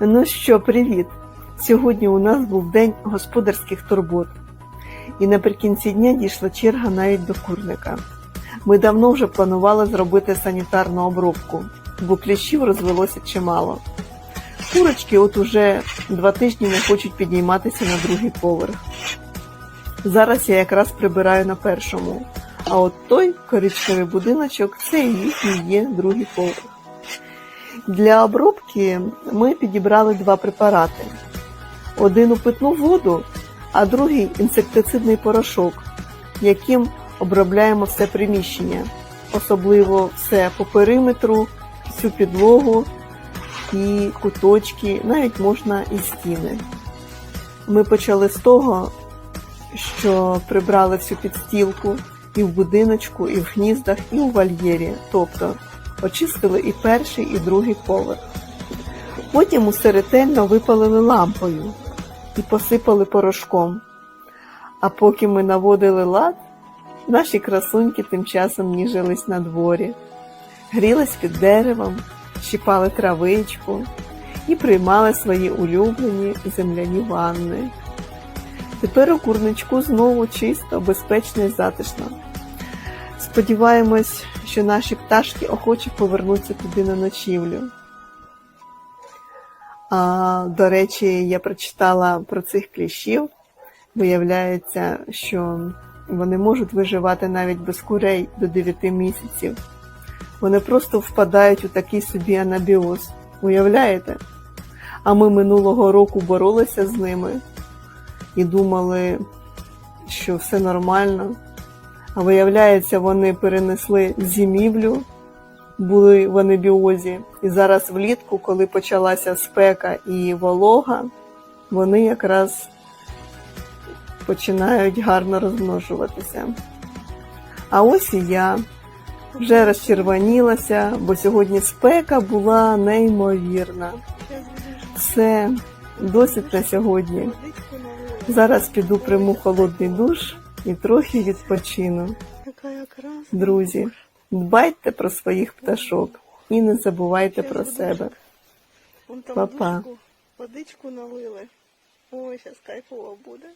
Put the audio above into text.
Ну що, привіт! Сьогодні у нас був день господарських турбот. І наприкінці дня дійшла черга навіть до курника. Ми давно вже планували зробити санітарну обробку, бо кліщів розвелося чимало. Курочки от уже два тижні не хочуть підніматися на другий поверх. Зараз я якраз прибираю на першому, а от той коричневий будиночок це їхній є другий поверх. Для обробки ми підібрали два препарати: один у питну воду, а другий інсектицидний порошок, яким обробляємо все приміщення, особливо все по периметру, всю підлогу і куточки, навіть можна і стіни. Ми почали з того, що прибрали всю підстілку і в будиночку, і в гніздах, і у вольєрі, тобто очистили і перший, і другий поверх. Потім усе ретельно випалили лампою і посипали порошком. А поки ми наводили лад, наші красуньки тим часом ніжились на дворі, грілись під деревом, щипали травичку і приймали свої улюблені земляні ванни. Тепер у курничку знову чисто, безпечно і затишно. Сподіваємось, що наші пташки охоче повернуться туди на ночівлю. А, до речі, я прочитала про цих кліщів. Виявляється, що вони можуть виживати навіть без курей до 9 місяців. Вони просто впадають у такий собі анабіоз. Уявляєте? А ми минулого року боролися з ними і думали, що все нормально. А виявляється, вони перенесли зимівлю, були в анебіозі. І зараз влітку, коли почалася спека і волога, вони якраз починають гарно розмножуватися. А ось і я вже розчервонілася, бо сьогодні спека була неймовірна. Все, досить на сьогодні. Зараз піду приму холодний душ і трохи відпочину. Друзі, дбайте про своїх пташок і не забувайте про себе. Вон там Па-па. водичку, водичку налили. Ой, зараз кайфово буде.